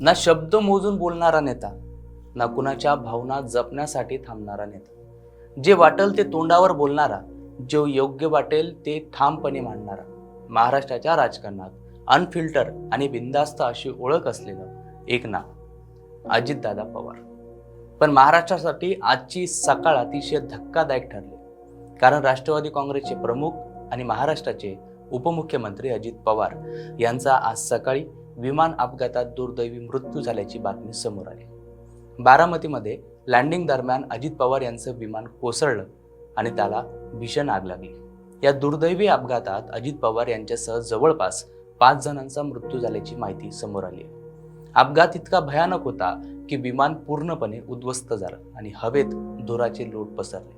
ना शब्द मोजून बोलणारा नेता ना कुणाच्या भावना जपण्यासाठी थांबणारा नेता. जे वाटेल ते तोंडावर बोलणारा जो योग्य वाटेल ते ठामपणे मांडणारा. महाराष्ट्राच्या राजकारणात अनफिल्टर आणि बिंदास्त अशी ओळख असलेलं एक नाव अजितदादा पवार. पण महाराष्ट्रासाठी आजची सकाळ अतिशय धक्कादायक ठरली. कारण राष्ट्रवादी काँग्रेसचे प्रमुख आणि महाराष्ट्राचे उपमुख्यमंत्री अजित पवार यांचा आज सकाळी विमान अपघातात दुर्दैवी मृत्यू झाल्याची बातमी समोर आली. बारामतीमध्ये लँडिंग दरम्यान अजित पवार यांचं विमान कोसळलं आणि त्याला भीषण आग लागली. या दुर्दैवी अपघातात अजित पवार यांच्यासह जवळपास पाच जणांचा मृत्यू झाल्याची माहिती समोर आली अपघात इतका भयानक होता की विमान पूर्णपणे उद्ध्वस्त झालं आणि हवेत धुराचे लोट पसरले.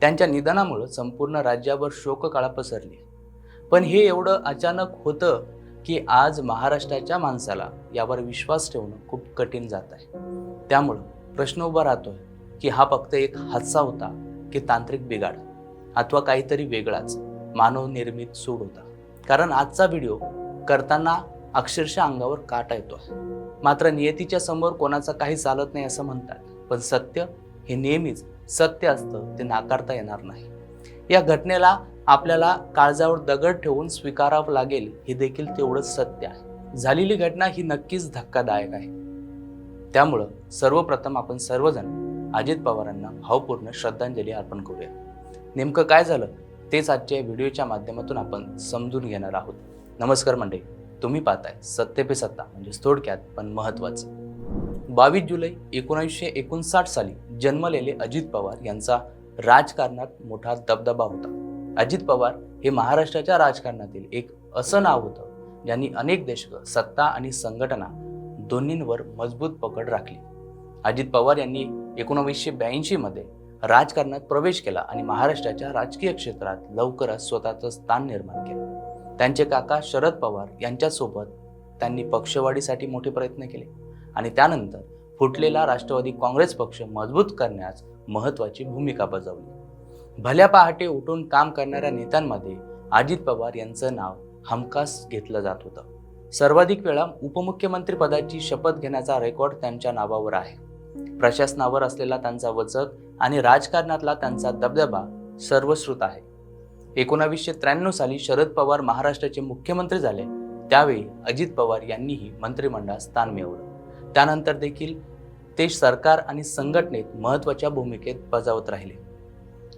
त्यांच्या निधनामुळे संपूर्ण राज्यावर शोककाळा पसरली. पण हे एवढं अचानक होतं की आज महाराष्ट्राच्या माणसाला यावर विश्वास ठेवणं खूप कठीण जात आहे. त्यामुळं प्रश्न उभा राहतोय की हा फक्त एक हादसा होता की तांत्रिक बिघाड अथवा काहीतरी वेगळाच मानवनिर्मित सूड होता. कारण आजचा व्हिडिओ करताना अक्षरशः अंगावर काटा येतो मात्र नियतीच्या समोर कोणाचा काही चालत नाही असं म्हणतात. पण सत्य हे नेहमीच सत्य असतं ते नाकारता येणार नाही. या घटनेला आपल्याला काळजावर दगड ठेवून स्वीकारावं लागेल हे देखील तेवढंच सत्य आहे. झालेली घटना ही नक्कीच धक्कादायक आहे. त्यामुळं सर्वप्रथम आपण सर्वजण अजित पवारांना भावपूर्ण श्रद्धांजली अर्पण करूया. नेमकं काय झालं तेच आजच्या व्हिडिओच्या माध्यमातून आपण समजून घेणार आहोत. नमस्कार मंडळी तुम्ही पाहताय सत्य पे सत्ता म्हणजेच थोडक्यात पण महत्वाचं बावीस जुलै एकोणीसशे एकोणसाठ साली जन्मलेले अजित पवार यांचा राजकारणात मोठा दबदबा होता. अजित पवार हे महाराष्ट्राच्या राजकारणातील एक असं नाव होतं ज्यांनी अनेक देश सत्ता आणि संघटना दोन्हींवर मजबूत पकड राखली. अजित पवार यांनी एकोणवीसशे ब्याऐंशीमध्ये राजकारणात प्रवेश केला आणि महाराष्ट्राच्या राजकीय क्षेत्रात लवकरच स्वतःचं स्थान निर्माण केलं. त्यांचे काका शरद पवार यांच्यासोबत त्यांनी पक्षवाढीसाठी मोठे प्रयत्न केले आणि त्यानंतर फुटलेला राष्ट्रवादी काँग्रेस पक्ष मजबूत करण्यास महत्वाची भूमिका बजावली. भल्या पहाटे उठून काम करणाऱ्या नेत्यांमध्ये अजित पवार यांचं नाव हमखास घेतलं जात होतं. सर्वाधिक वेळा उपमुख्यमंत्री पदाची शपथ घेण्याचा रेकॉर्ड त्यांच्या नावावर आहे. प्रशासनावर असलेला त्यांचा वचक आणि राजकारणातला त्यांचा दबदबा सर्वश्रुत आहे. एकोणावीसशे त्र्याण्णव साली शरद पवार महाराष्ट्राचे मुख्यमंत्री झाले. त्यावेळी अजित पवार यांनीही मंत्रिमंडळात स्थान मिळवलं. त्यानंतर देखील ते सरकार आणि संघटनेत महत्त्वाच्या भूमिकेत बजावत राहिले.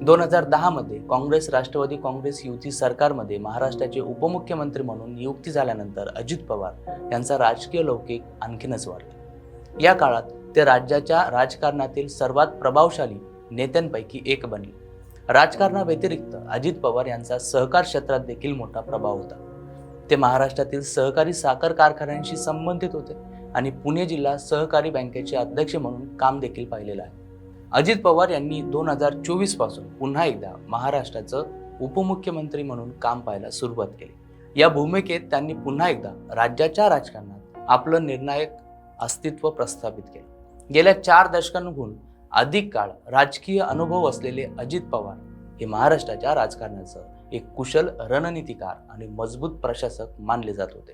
दोन हजार दहामध्ये काँग्रेस राष्ट्रवादी काँग्रेस युती सरकारमध्ये महाराष्ट्राचे उपमुख्यमंत्री म्हणून नियुक्ती झाल्यानंतर अजित पवार यांचा राजकीय लौकिक आणखीनच वाढला. या काळात ते राज्याच्या राजकारणातील सर्वात प्रभावशाली नेत्यांपैकी एक बनले. राजकारणाव्यतिरिक्त अजित पवार यांचा सहकार क्षेत्रात देखील मोठा प्रभाव होता. ते महाराष्ट्रातील सहकारी साखर कारखान्यांशी संबंधित होते आणि पुणे जिल्हा सहकारी बँकेचे अध्यक्ष म्हणून काम देखील पाहिलेलं आहे. अजित पवार यांनी दोन हजार चोवीसपासून पुन्हा एकदा महाराष्ट्राचं उपमुख्यमंत्री म्हणून काम पाहायला सुरुवात केली. या भूमिकेत त्यांनी पुन्हा एकदा राज्याच्या राजकारणात आपलं निर्णायक अस्तित्व प्रस्थापित केलं. गेल्या चार दशकांहून अधिक काळ राजकीय अनुभव असलेले अजित पवार हे महाराष्ट्राच्या राजकारणाचं एक कुशल रणनीतिकार आणि मजबूत प्रशासक मानले जात होते.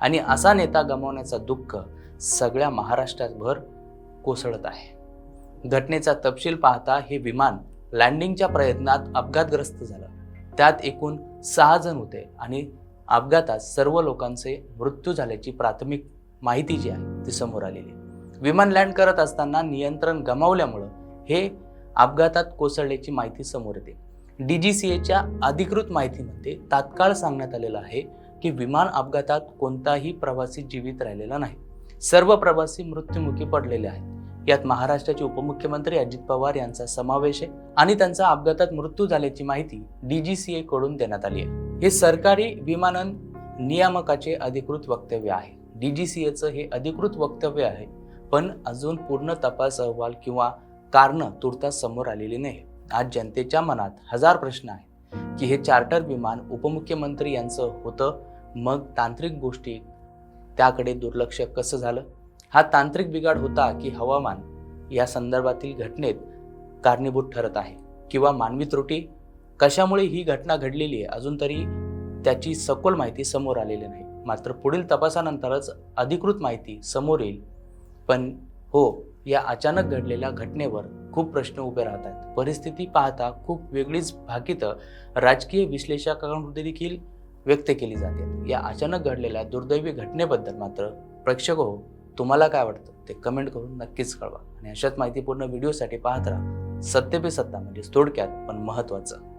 आणि असा नेता गमावण्याचा दुःख सगळ्या महाराष्ट्रातभर कोसळत आहे. घटनेचा तपशील पाहता हे विमान लँडिंगच्या प्रयत्नात अपघातग्रस्त झालं. त्यात एकूण सहा जण होते आणि अपघातात सर्व लोकांचे मृत्यू झाल्याची प्राथमिक माहिती जी आहे ती समोर आलेली विमान लँड करत असताना नियंत्रण गमावल्यामुळं हे अपघातात कोसळल्याची माहिती समोर येते. डी जी सी एच्या अधिकृत माहितीमध्ये तात्काळ सांगण्यात आलेलं आहे की विमान अपघातात कोणताही प्रवासी जीवित राहिलेला नाही. सर्व प्रवासी मृत्युमुखी पडलेले आहेत. यात महाराष्ट्राचे उपमुख्यमंत्री अजित पवार यांचा समावेश आहे आणि त्यांचा अपघातात मृत्यू झाल्याची माहिती डीजीसीए कडून देण्यात आली आहे. हे सरकारी विमानन नियामकाचे अधिकृत वक्तव्य आहे. डीजीसीएचं हे अधिकृत वक्तव्य आहे पण अजून पूर्ण तपास अहवाल किंवा कारणं तुर्तास समोर आलेली नाही. आज जनतेच्या मनात हजार प्रश्न आहेत की हे चार्टर विमान उपमुख्यमंत्री यांचं होतं मग तांत्रिक गोष्टी त्याकडे दुर्लक्ष कसं झालं? हा तांत्रिक बिघाड होता की हवामान या संदर्भातील घटनेत कारणीभूत ठरत आहे. किंवा मानवी त्रुटी? कशामुळे ही घटना घडलेली आहे? अजून तरी त्याची सखोल माहिती समोर आलेली नाही. मात्र पुढील तपासानंतरच अधिकृत माहिती समोर येईल. पण हो या अचानक घडलेल्या घटनेवर खूप प्रश्न उभे राहतात परिस्थिती पाहता खूप वेगळीच भाकितं राजकीय विश्लेषकांमध्ये देखील व्यक्त केली जाते. या अचानक घडलेल्या दुर्दैवी घटनेबद्दल मात्र प्रेक्षक हो तुम्हाला काय वाटतं? ते कमेंट करून नक्कीच कळवा. आणि अशाच माहितीपूर्ण व्हिडिओसाठी पाहत राहा. सत्य पे सत्ता म्हणजे थोडक्यात पण महत्त्वाचं